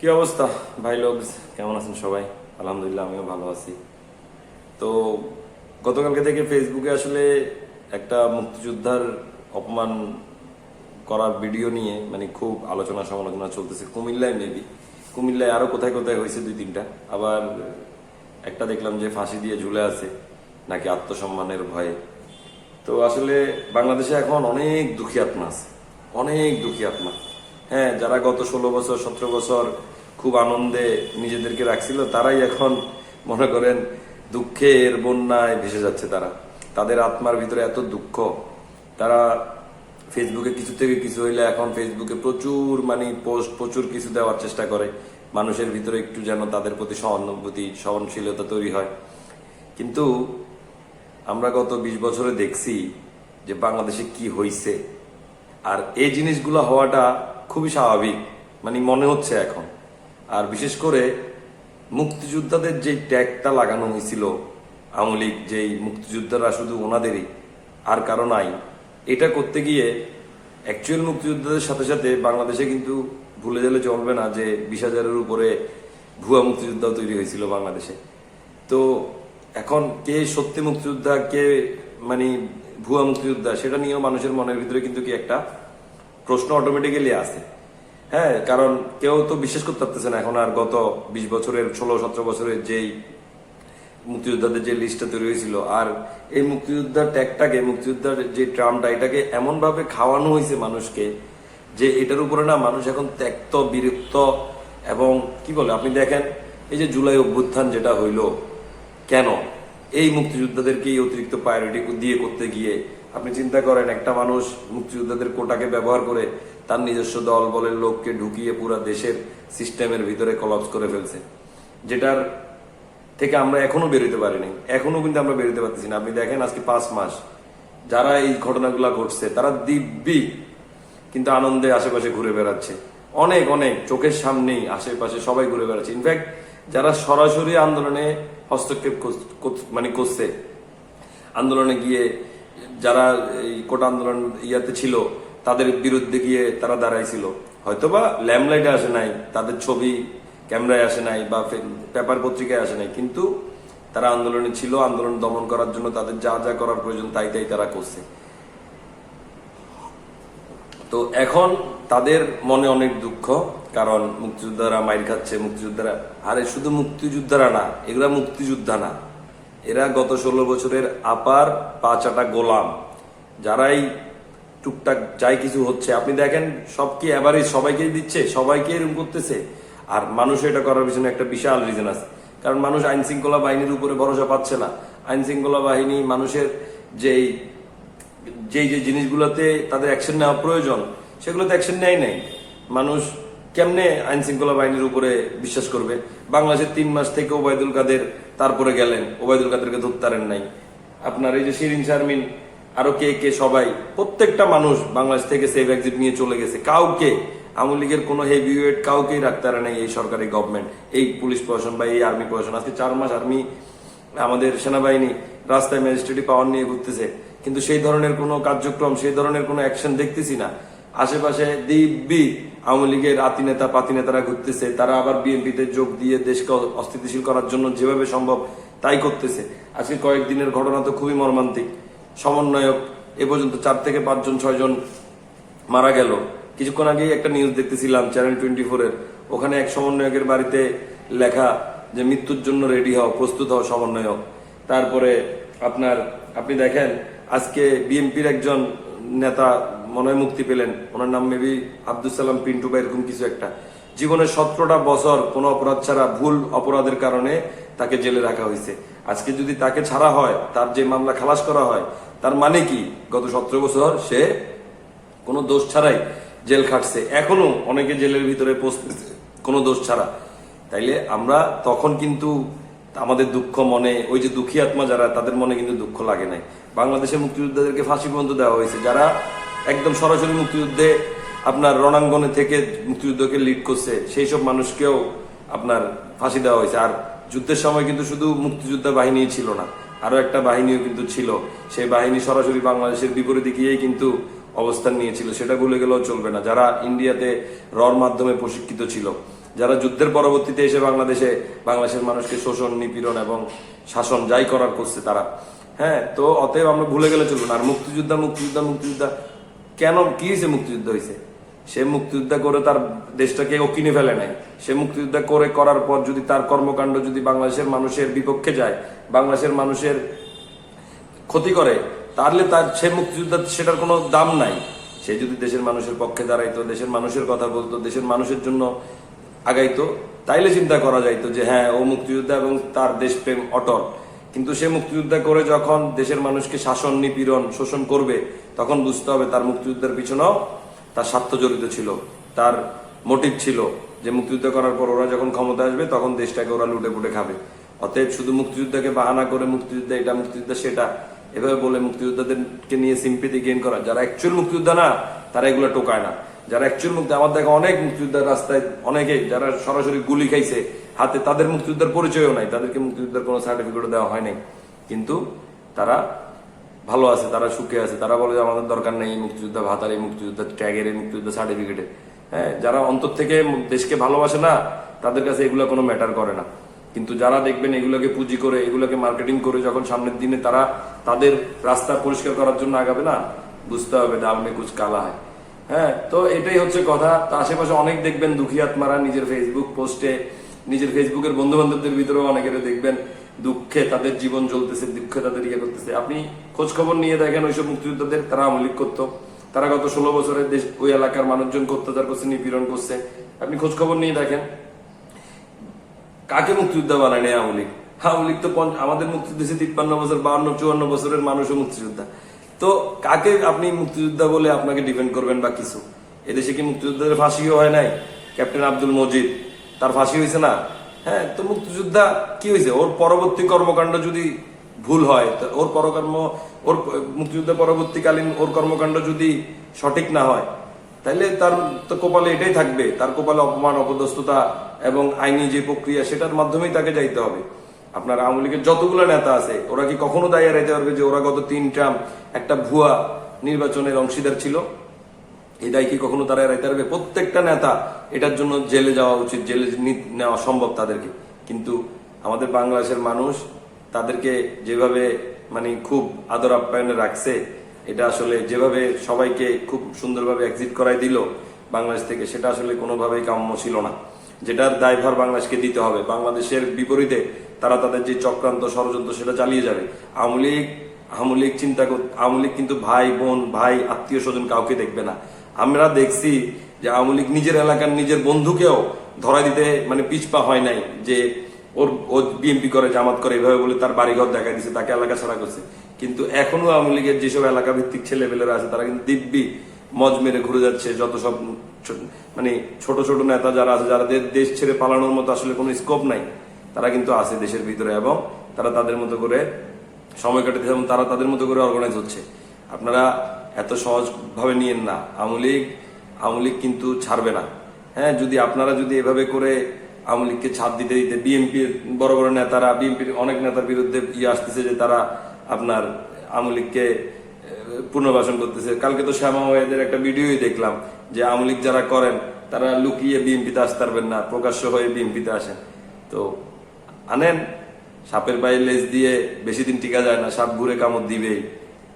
কি অবস্থা? ভাই লোক কেমন আছেন সবাই? আলহামদুলিল্লাহ, আমিও ভালো আছি। তো গতকালকে থেকে ফেসবুকে আসলে একটা মুক্তিযোদ্ধার অপমান করার ভিডিও নিয়ে মানে খুব আলোচনা সমালোচনা চলতেছে, কুমিল্লায় মেবি কুমিল্লায় আরও কোথায় কোথায় হয়েছে দুই তিনটা। আবার একটা দেখলাম যে ফাঁসি দিয়ে ঝুলে আছে, নাকি আত্মসম্মানের ভয়ে। তো আসলে বাংলাদেশে এখন অনেক দুঃখী আত্মা আছে, অনেক দুঃখী আত্মা। হ্যাঁ যারা গত ষোলো বছর, সতেরো বছর খুব আনন্দে নিজেদেরকে রাখছিল, তারাই এখন মনে করেন দুঃখের বন্যায় ভেসে যাচ্ছে তারা। তাদের আত্মার ভিতরে এত দুঃখ। তারা ফেসবুকে কিছু থেকে কিছু হইলে এখন ফেসবুকে প্রচুর মানে পোস্ট, প্রচুর কিছু দেওয়ার চেষ্টা করে। মানুষের ভিতরে একটু যেন তাদের প্রতি সহানুভূতি, সহনশীলতা তৈরি হয়। কিন্তু আমরা গত বিশ বছরে দেখছি যে বাংলাদেশে কি হইছে। আর এই জিনিসগুলো হওয়াটা খুবই স্বাভাবিক মানে মনে হচ্ছে এখন। আর বিশেষ করে মুক্তিযোদ্ধাদের যে ট্যাগটা লাগানো হয়েছিল, আওয়ামী লীগ যেই মুক্তিযোদ্ধারা শুধু ওনাদেরই, আর কারও নাই, এটা করতে গিয়ে অ্যাকচুয়াল মুক্তিযোদ্ধাদের সাথে সাথে বাংলাদেশে কিন্তু ভুলে গেলে চলবে না যে বিশ হাজারের উপরে ভুয়া মুক্তিযোদ্ধাও তৈরি হয়েছিল বাংলাদেশে। তো এখন কে সত্যি মুক্তিযোদ্ধা, কে মানে ভুয়া মুক্তিযোদ্ধা, সেটা নিয়েও মানুষের মনের ভিতরে কিন্তু কি একটা প্রশ্ন অটোমেটিক্যালি আছে হ্যাঁ কারণ কেউ তো বিশ্বাস করতে পারতেছে না, এখন আর গত বিশ বছরের, ষোলো, সতেরো বছরের যেই মুক্তিযোদ্ধাদের যে লিস্টটা তৈরি হয়েছিল, আর এই মুক্তিযোদ্ধার ট্যাগটাকে মুক্তিযোদ্ধার যে ট্রামটা এটাকে এমনভাবে খাওয়ানো হয়েছে মানুষকে যে এটার উপরে না মানুষ এখন ত্যক্ত, বিরক্ত এবং কি বলে, আপনি দেখেন এই যে জুলাই অভ্যুত্থান যেটা হইল, কেন? এই মুক্তিযোদ্ধাদেরকে এই অতিরিক্ত প্রায়োরিটি দিয়ে করতে গিয়ে আপনি চিন্তা করেন, একটা মানুষ মুক্তিযোদ্ধাদের কোটাকে ব্যবহার করে তার নিজস্ব দল বলের লোককে ঢুকিয়ে পুরা দেশের সিস্টেমের ভিতরে কলাপস করে ফেলছে। যেটার থেকে আমরা এখনও বেরোতে পারিনি। এখনও কিন্তু আমরা বেরোতে পারতেছি না। আপনি দেখেন আজকে পাঁচ মাস যারা এই ঘটনাগুলো ঘটছে, তারা দিব্যি কিন্তু আনন্দে আশেপাশে ঘুরে বেড়াচ্ছে। অনেক অনেক চোখের সামনেই আশেপাশে সবাই ঘুরে বেড়াচ্ছে। ইনফ্যাক্ট যারা সরাসরি আন্দোলনে হস্তক্ষেপ মানে করছে, আন্দোলনে গিয়ে যারা কোটা আন্দোলন ইয়াতে ছিল, তাদের বিরুদ্ধে গিয়ে তারা দাঁড়াইছিল। হয়তোবা ল্যামলাইটে আসে নাই, তাদের ছবি ক্যামেরায় আসে নাই বা পেপার পত্রিকায় আসে নাই, কিন্তু তারা আন্দোলনে ছিল, আন্দোলন দমন করার জন্য তাদের যা যা করার প্রয়োজন তাই তাই তারা করছে। তো এখন তাদের মনে অনেক দুঃখ, কারণ মুক্তিযোদ্ধারা মাইর খাচ্ছে, মুক্তিযোদ্ধারা, আরে শুধু মুক্তিযোদ্ধারা না, এগুলা মুক্তিযোদ্ধা না। এরা গত ষোলো বছরের আপার পাঁচাটা গোলাম, যারাই টুকটাক যাই কিছু হচ্ছে। আপনি দেখেন, সব কি এবারে সবাইকেই দিচ্ছে? সবাইকে এরকম করতেছে? আর মানুষ এটা করার পিছনে একটা বিশাল রিজন আছে। কারণ মানুষ আইন শৃঙ্খলা বাহিনীর উপরে ভরসা পাচ্ছে না। আইন শৃঙ্খলা বাহিনী মানুষের যেই যেই যে জিনিসগুলোতে তাদের অ্যাকশন নেওয়া প্রয়োজন, সেগুলোতে অ্যাকশন নেয় নাই। মানুষ কেমনে আইন শৃঙ্খলা বাহিনীর উপরে বিশ্বাস করবে? বাংলাদেশের তিন মাস থেকে ওবায়দুল কাদের তারপরে গেলেন। ওবায়দুল কাদেরকে ধরতারেন নাই। আপনার এই যে শিরিন শারমিন, আরও কে কে সবাই, প্রত্যেকটা মানুষ বাংলাদেশ থেকে সেভ এক্সিট নিয়ে চলে গেছে। কাউকে, আওয়ামী লীগের কোনো হেভি ওয়েট কাউকেই রাখতে পারে নাই এই সরকারি গভর্নমেন্ট এই পুলিশ প্রশাসন বা এই আর্মি প্রশাসন। আজকে চার মাস আর্মি আমাদের সেনাবাহিনী রাস্তায় ম্যাজিস্ট্রেটি পাওয়ার নিয়ে ঘুরতেছে। কিন্তু সেই ধরনের কোনো কার্যক্রম, সেই ধরনের কোনো অ্যাকশন দেখতেছি না। আশেপাশে দিব্যি আওয়ামী লীগের আতি নেতা, পাতি নেতারা ঘুরতেছে। তারা আবার বিএনপিতে যোগ দিয়ে দেশকে অস্থিতিশীল করার জন্য যেভাবে সম্ভব তাই করতেছে। আজকে কয়েকদিনের ঘটনা তো খুবই মর্মান্তিক। সমন্বয়ক, এ পর্যন্ত চার থেকে পাঁচজন, ছয়জন মারা গেল। কিছুক্ষণ আগেই একটা নিউজ দেখতেছিলাম চ্যানেল টোয়েন্টি ফোরের ওখানে এক সমন্বয়কের বাড়িতে লেখা যে, মৃত্যুর জন্য রেডি হও, প্রস্তুত হও সমন্বয়ক। তারপরে আপনার, আপনি দেখেন, আজকে বিএনপির একজন নেতা মনে হয় মুক্তি পেলেন। ওনার নাম মেবি আব্দুল সালাম পিন্টু বা এরকম কিছু একটা। জীবনের সতেরোটা বছর কোনো অপরাধ ছাড়া ভুল অপরাধের কারণে তাকে জেলে রাখা হয়েছে। আজকে যদি তাকে ছাড়া হয়, তার যে মামলা খালাস করা হয়, তার মানে কি? গত সতেরো বছর সে কোনো দোষ ছাড়াই জেল খাটছে। এখনও অনেকে জেলের ভিতরে পৌঁছতেছে কোনো দোষ ছাড়া। তাইলে আমরা তখন কিন্তু আমাদের দুঃখ মনে, ওই যে দুঃখী আত্মা যারা, তাদের মনে কিন্তু দুঃখ লাগে নাই। বাংলাদেশের মুক্তিযোদ্ধাদেরকে ফাঁসি পর্যন্ত দেওয়া হয়েছে। যারা একদম সরাসরি মুক্তিযুদ্ধে আপনার রণাঙ্গনে থেকে মুক্তিযুদ্ধকে লিড করছে, সেই সব মানুষকেও আপনার ফাঁসি দেওয়া হয়েছে। আর যুদ্ধের সময় কিন্তু শুধু মুক্তিযোদ্ধা বাহিনী ছিল না আরও একটা বাহিনীও কিন্তু ছিল। সেই বাহিনী সরাসরি বাংলাদেশের বিপরীতে গিয়েই কিন্তু অবস্থান নিয়েছিল। সেটা ভুলে গেলেও চলবে না। যারা ইন্ডিয়াতে রর মাধ্যমে প্রশিক্ষিত ছিল, যারা যুদ্ধের পরবর্তীতে এসে বাংলাদেশে, বাংলাদেশের মানুষকে শোষণ, নিপীড়ন এবং শাসন যাই করার করছে তারা। হ্যাঁ তো অতএব আমরা ভুলে গেলে চলবে না। আর মুক্তিযোদ্ধা মুক্তিযোদ্ধা মুক্তিযোদ্ধা কেন, কি হয়েছে মুক্তিযুদ্ধ হয়েছে? সে মুক্তিযোদ্ধা করে তার দেশটাকে ও কিনে ফেলে নাই। সে মুক্তিযোদ্ধা করে করার পর যদি তার কর্মকাণ্ড যদি বাংলাদেশের মানুষের বিপক্ষে যায়, বাংলাদেশের মানুষের ক্ষতি করে, তাহলে তার, সে মুক্তিযোদ্ধা, সেটার কোনো দাম নাই। সে যদি দেশের মানুষের পক্ষে দাঁড়াইতো, দেশের মানুষের কথা বলতো, দেশের মানুষের জন্য আগাইতো, তাইলে চিন্তা করা যাইতো যে হ্যাঁ ও মুক্তিযোদ্ধা এবং তার দেশপ্রেম অটল। কিন্তু সে মুক্তিযোদ্ধা করে যখন দেশের মানুষকে শাসন, নিপীড়ন, শোষণ করবে, তখন বুঝতে হবে তার মুক্তিযুদ্ধের পিছনেও তার স্বার্থ জড়িত ছিল, তার মোটিভ ছিল। যে মুক্তিযুদ্ধ করার পর ওরা যখন ক্ষমতা আসবে, তখন দেশটাকে ওরা লুটে পুটে খাবে। অতএব শুধু মুক্তিযুদ্ধকে বাহানা করে মুক্তিযুদ্ধ, এটা মুক্তিযুদ্ধ, সেটা, এভাবে বলে মুক্তিযোদ্ধাদেরকে নিয়ে সিম্পিতি গেইন করা। যারা অ্যাকচুয়াল মুক্তিযোদ্ধা না, তারা এগুলো টোকায় না। যারা অ্যাকচুয়াল মুক্তি আমার দেখা অনেক মুক্তিযোদ্ধার রাস্তায় অনেকে যারা সরাসরি গুলি খাইছে হাতে তাদের মুক্তিযোদ্ধার পরিচয়ও নাই, তাদেরকে মুক্তিযোদ্ধার কোনো সার্টিফিকেটও দেওয়া হয় নাই। কিন্তু তারা ভালো আছে, তারা সুখে আছে, তারা বলে যে আমাদের দরকার নেই মুক্তিযোদ্ধা ভাতার এই মুক্তিযোদ্ধা ট্যাগের এই মুক্তিযোদ্ধা সার্টিফিকেটের হ্যাঁ যারা অন্তর থেকে দেশকে ভালোবাসে না, তাদের কাছে এগুলো কোনো ম্যাটার করে না। কিন্তু যারা দেখবেন এগুলোকে পুঁজি করে, এগুলোকে মার্কেটিং করে যখন সামনের দিনে তারা তাদের রাস্তা পরিষ্কার করার জন্য আগাবে না, বুঝতে হবে ডাল মে কুচ কালা হয়। হ্যাঁ তো এটাই হচ্ছে কথা। আশেপাশে অনেক দেখবেন দুঃখী আত্মারা নিজের ফেসবুক পোস্টে নিজের ফেসবুকের বন্ধু বান্ধবদের ভিতরেও অনেকের দেখবেন দুঃখে তাদের জীবন চলতেছে দুঃখে তাদের ইয়ে করতেছে। আপনি খোঁজ খবর নিয়ে দেখেন ওইসব মুক্তিযোদ্ধাদের, তারা আমলিক করতো। তারা গত ষোলো বছরের দেশ, ওই এলাকার মানুষজনকে অত্যাচার করছে, নিপীড়ন করছে। আপনি খোঁজ খবর নিয়ে দেখেন। কাকে মুক্তিযোদ্ধা বানায় নেই আওয়ামী লীগ? আওয়ামী তো আমাদের মুক্তিযুদ্ধ তিপ্পান্ন বছর, বাহান্ন, চুয়ান্ন বছরের মানুষও মুক্তিযোদ্ধা। তো কাকে আপনি মুক্তিযোদ্ধা বলে আপনাকে ডিপেন্ড করবেন বা কিছু? এদেশে কি মুক্তিযোদ্ধাদের ফাঁসিও হয় নাই? ক্যাপ্টেন আব্দুল মজিদ তার ফাঁসি হয়েছে না? হ্যাঁ তো মুক্তিযোদ্ধা কি হয়েছে? ওর পরবর্তী কর্মকাণ্ড যদি ভুল হয় ওর পরকর্ম, ওর মুক্তিযুদ্ধ পরবর্তীকালীন ওর কর্মকাণ্ড যদি সঠিক না হয়, তাইলে তার তো কপালে এটাই থাকবে। তার কপালে অপমান, অপদস্থতা এবং আইনি যে প্রক্রিয়া, সেটার মাধ্যমেই তাকে যাইতে হবে। আপনার আওয়ামী লীগের যতগুলো নেতা আছে, ওরা কি কখনো দায়ী এড়াইতে পারবে যে ওরা গত তিন ট্রাম একটা ভুয়া নির্বাচনের অংশীদার ছিল? এই দায় কি কখনো তারা এড়াইতে পারবে প্রত্যেকটা নেতা এটার জন্য জেলে যাওয়া উচিত, জেলে নেওয়া সম্ভব তাদেরকে। কিন্তু আমাদের বাংলাদেশের মানুষ তাদেরকে যেভাবে মানে খুব আদর আপ্যায়নে রাখছে, এটা আসলে যেভাবে সবাইকে খুব সুন্দরভাবে এক্সিট করাই দিল বাংলাদেশ থেকে, সেটা আসলে কোনোভাবেই কাম্য ছিল না। যেটার দায়ভার বাংলাদেশকে দিতে হবে। বাংলাদেশের বিপরীতে তারা তাদের যে চক্রান্ত ষড়যন্ত্র, সেটা চালিয়ে যাবে। আওয়ামী লীগ আওয়ামী লীগ চিন্তা আওয়ামী লীগ কিন্তু ভাই বোন, ভাই আত্মীয় স্বজন কাউকে দেখবে না। আমরা দেখছি যে আওয়ামী লীগ নিজের এলাকার নিজের বন্ধুকেও ধরা দিতে মানে পিছপা হয় নাই যে ওর, ও বিএনপি করে, জামাত করে, এভাবে বলে তার বাড়িঘর দেখা দিচ্ছে তাকে এলাকা ছাড়া করছে। কিন্তু এখনও আওয়ামী লীগের যেসব এলাকা ভিত্তিক ছেলেপেলেরা আছে, তারা কিন্তু দিব্যি মজ মেরে ঘুরে যাচ্ছে, যত সব মানে ছোট ছোট নেতা যারা আছে, যারা দেশ ছেড়ে পালানোর মতো আসলে কোনো স্কোপ নাই, তারা কিন্তু আছে দেশের ভিতরে এবং তারা তাদের মতো করে সময় কাটাতে এবং তারা তাদের মতো করে অর্গানাইজ হচ্ছে। আপনারা এত সহজভাবে নিয়েন না। আওয়ামী লীগ আওয়ামী লীগ কিন্তু ছাড়বে না। হ্যাঁ যদি আপনারা যদি এভাবে করে আওয়ামী লীগকে ছাড় দিতে দিতে বিএনপির বড় বড় নেতারা বিএনপির অনেক নেতার বিরুদ্ধে ইয়ে আসতেছে যে তারা আপনার আওয়ামী লীগকে পুনর্বাসন করতেছে। কালকে তো শ্যামা ওয়াইদের একটা ভিডিওই দেখলাম যে আওয়ামী লীগ যারা করেন, তারা লুকিয়ে বিএনপিতে আসতে পারবেন না, প্রকাশ্য হয়ে বিএনপিতে আসেন। তো আনেন, সাপের পায়ে লেজ দিয়ে বেশি দিন টিকা যায় না, সাপ ঘুরে কামড় দিবেই।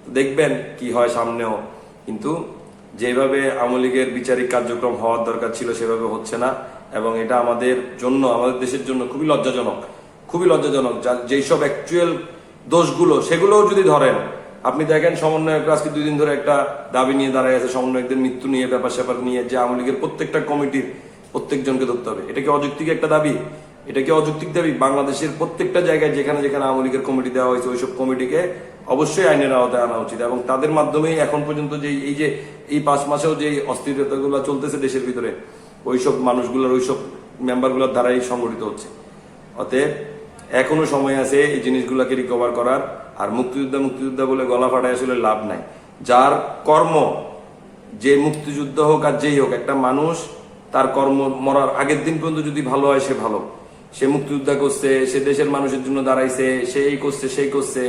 দেখবেন কি হয় সামনেও। কিন্তু যেভাবে আওয়ামী লীগের বিচারিক কার্যক্রম হওয়ার দরকার ছিল সেভাবে হচ্ছে না। এবং এটা আমাদের জন্য, আমাদের দেশের জন্য খুবই লজ্জাজনক। খুবই লজ্জাজনক যা- যেই অ্যাকচুয়াল দোষগুলো, সেগুলোও যদি ধরেন, আপনি দেখেন সমন্বয়ক আজকে দুই দিন ধরে একটা দাবি নিয়ে দাঁড়ায় আছে, সমন্বয়কদের মৃত্যু নিয়ে, ব্যাপার স্যাপার নিয়ে, যে আওয়ামী লীগের প্রত্যেকটা কমিটির প্রত্যেকজনকে ধরতে হবে। এটা কি অযৌক্তিক একটা দাবি? এটা কি অযৌক্তিক দাবি? বাংলাদেশের প্রত্যেকটা জায়গায় যেখানে যেখানে আওয়ামী লীগের কমিটি দেওয়া হয়েছে, ওইসব কমিটিকে অবশ্যই আইনের আওতায় আনা উচিত এবং তাদের মাধ্যমেই এখন পর্যন্ত যে এই যে এই পাঁচ মাসেও যে অস্থিরতাগুলো চলতেছে দেশের ভিতরে, ওইসব মানুষগুলোর, ওইসব মেম্বারগুলোর দ্বারাই সংগঠিত হচ্ছে। অতএব এখনও সময় আছে এই জিনিসগুলোকে রিকভার করার, আর মুক্তিযোদ্ধা মুক্তিযোদ্ধা বলে গলা ফাটায় আসলে লাভ নাই। যার কর্ম যে মুক্তিযুদ্ধ হোক আর যেই হোক, একটা মানুষ তার কর্ম মরার আগের দিন পর্যন্ত যদি ভালো হয়, সে ভালো। সে মুক্তিযোদ্ধা করছে, সে দেশের মানুষের জন্য দাঁড়াইছে, সে এই করছে, সেই করছে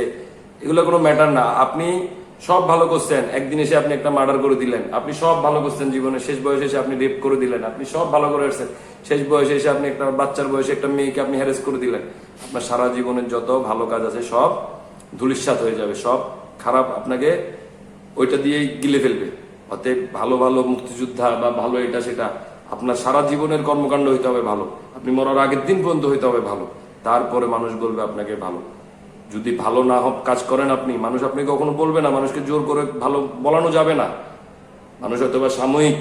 এগুলো কোনো ম্যাটার না। আপনি সব ভালো করছেন, একদিন এসে আপনি একটা মার্ডার করে দিলেন। আপনি সব ভালো করছেন জীবনে, শেষ বয়সে এসে আপনি রেপ করে দিলেন। আপনি সব ভালো করে আসছেন শেষ বয়সে এসে আপনি একটা বাচ্চার বয়সে একটা মেয়েকে আপনি হ্যারেস করে দিলেন। আপনার সারা জীবনের যত ভালো কাজ আছে, সব ধুলিস্বাত হয়ে যাবে। সব খারাপ আপনাকে ওইটা দিয়েই গিলে ফেলবে। অতএব ভালো ভালো মুক্তিযোদ্ধা বা ভালো এটা, সেটা আপনার সারা জীবনের কর্মকাণ্ড হইতে হবে ভালো। আপনি মরার আগের দিন পর্যন্ত হইতে হবে ভালো। তারপরে মানুষ বলবে আপনাকে ভালো। যদি ভালো না হোক কাজ করেন আপনি, মানুষ আপনাকে কখনো বলবে না, মানুষকে জোর করে ভালো বলানো যাবে না। মানুষ হয়তো বা সাময়িক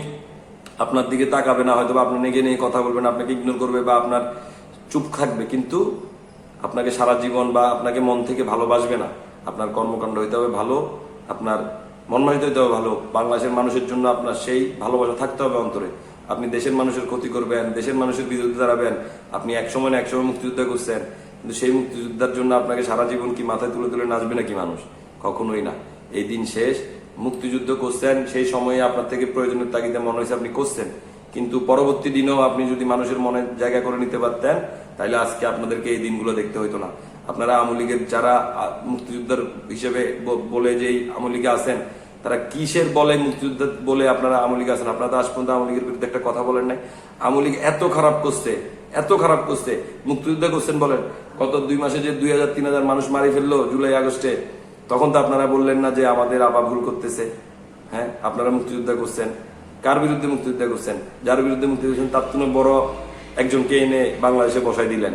আপনার দিকে তাকাবে না হয়তো বা আপনার নেগে নিয়ে কথা বলবে না আপনাকে ইগনোর করবে বা আপনার চুপ থাকবে, কিন্তু আপনাকে সারা জীবন বা আপনাকে মন থেকে ভালোবাসবে না। আপনার কর্মকাণ্ড হইতে হবে ভালো, আপনার মন মানিতে হইতে হবে ভালো, বাংলাদেশের মানুষের জন্য আপনার সেই ভালোবাসা থাকতে হবে অন্তরে। আপনি দেশের মানুষের ক্ষতি করবেন, দেশের মানুষের বিরুদ্ধে দাঁড়াবেন, আপনি এক সময় না এক সময় মুক্তিযুদ্ধ করছেন কিন্তু সেই মুক্তিযোদ্ধার জন্য আপনাকে সারা জীবন কি মাথায় তুলে তুলে নাচবে নাকি মানুষ? কখনোই না। এই দিন শেষ, মুক্তিযুদ্ধ করছেন, সেই সময়ে আপনার থেকে প্রয়োজনের তাগিদে মনে হয়েছে আপনি করছেন। কিন্তু পরবর্তী দিনেও আপনি যদি মানুষের মনে জায়গা করে নিতে পারতেন তাহলে আজকে আপনাদেরকে এই দিনগুলো দেখতে হইতো না। আপনারা আওয়ামী লীগের যারা মুক্তিযোদ্ধার হিসেবে বলে যেই আওয়ামী লীগে আছেন, তারা কিসের বলে মুক্তিযুদ্ধ বলে আপনারা আওয়ামী লীগ আছেন? আপনারা আজ পর্যন্ত আওয়ামী লীগের বিরুদ্ধে একটা কথা বলেন নাই। আওয়ামী লীগ এত খারাপ করছে এত খারাপ করছে। মুক্তিযুদ্ধ করছেন বলেন, গত দুই মাসে যে দুই হাজার তিন হাজার মানুষ মারি ফেলল জুলাই, আগস্টে, তখন তো আপনারা বললেন না যে আমাদের আবা ভুল করতেছে। হ্যাঁ আপনারা মুক্তিযুদ্ধ করছেন। কার বিরুদ্ধে মুক্তিযুদ্ধ করছেন? যার বিরুদ্ধে মুক্তিযুদ্ধ করছেন, তার তুলনায় বড় একজনকে এনে বাংলাদেশে বসাই দিলেন।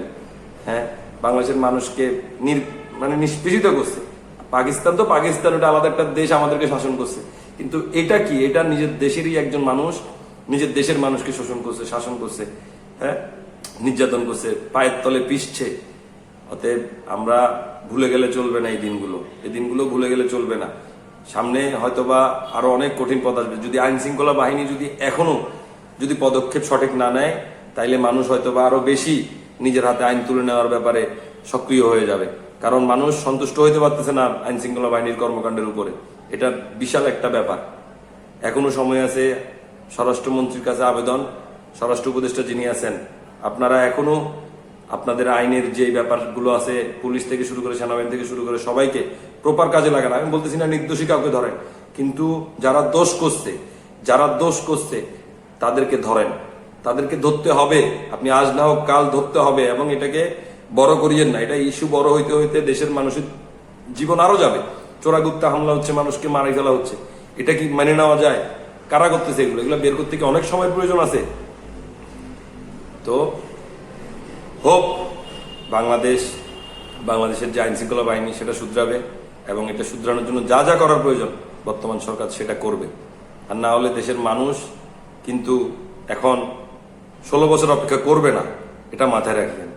হ্যাঁ বাংলাদেশের মানুষকে নির মানে নিষ্পেষিত করছে। পাকিস্তান তো পাকিস্তান, ওটা আলাদা একটা দেশ, আমাদেরকে শাসন করছে। কিন্তু এটা কি? এটা নিজের দেশেরই একজন মানুষ, নিজের দেশের মানুষকে শোষণ করছে, শাসন করছে। হ্যাঁ নির্যাতন করছে, পায়ের তলে পিষছে। অতএব আমরা ভুলে গেলে চলবে না এই দিনগুলো। এই দিনগুলো ভুলে গেলে চলবে না। সামনে হয়তোবা আরও অনেক কঠিন পথ আসবে। যদি আইন শৃঙ্খলা বাহিনী যদি এখনও যদি পদক্ষেপ সঠিক না নেয়, তাইলে মানুষ হয়তোবা আরও বেশি নিজের হাতে আইন তুলে নেওয়ার ব্যাপারে সক্রিয় হয়ে যাবে। কারণ মানুষ সন্তুষ্ট হইতে পারতেছে না আইন শৃঙ্খলা বাহিনীর কর্মকাণ্ডের উপরে। এটা বিশাল একটা ব্যাপার। এখনও সময় আছে স্বরাষ্ট্রমন্ত্রীর কাছে আবেদন। স্বরাষ্ট্র উপদেষ্টা যিনি আছেন আপনারা এখনও আপনাদের আইনের যে ব্যাপারগুলো আছে, পুলিশ থেকে শুরু করে সেনাবাহিনী থেকে শুরু করে সবাইকে প্রপার কাজে লাগান। আমি বলতেছি না নির্দোষী কাউকে ধরেন, কিন্তু যারা দোষ করছে, যারা দোষ করছে, তাদেরকে ধরেন। তাদেরকে ধরতে হবে। আপনি আজ না হোক কাল ধরতে হবে এবং এটাকে বড় করিয়েন না। এটা ইস্যু বড় হইতে হইতে দেশের মানুষের জীবন আরও যাবে। চোরাগুপ্তা হামলা হচ্ছে, মানুষকে মারা ফেলা হচ্ছে। এটা কি মেনে নেওয়া যায়? কারা করতেছে এগুলো? এগুলো বের করতে কি অনেক সময় প্রয়োজন আছে? তো হোপ বাংলাদেশ, বাংলাদেশের যে আইন শৃঙ্খলা বাহিনী সেটা শুধরাবে এবং এটা শুধরানোর জন্য যা যা করার প্রয়োজন, বর্তমান সরকার সেটা করবে। আর না হলে দেশের মানুষ কিন্তু এখন ষোলো বছর অপেক্ষা করবে না, এটা মাথায় রাখবেন।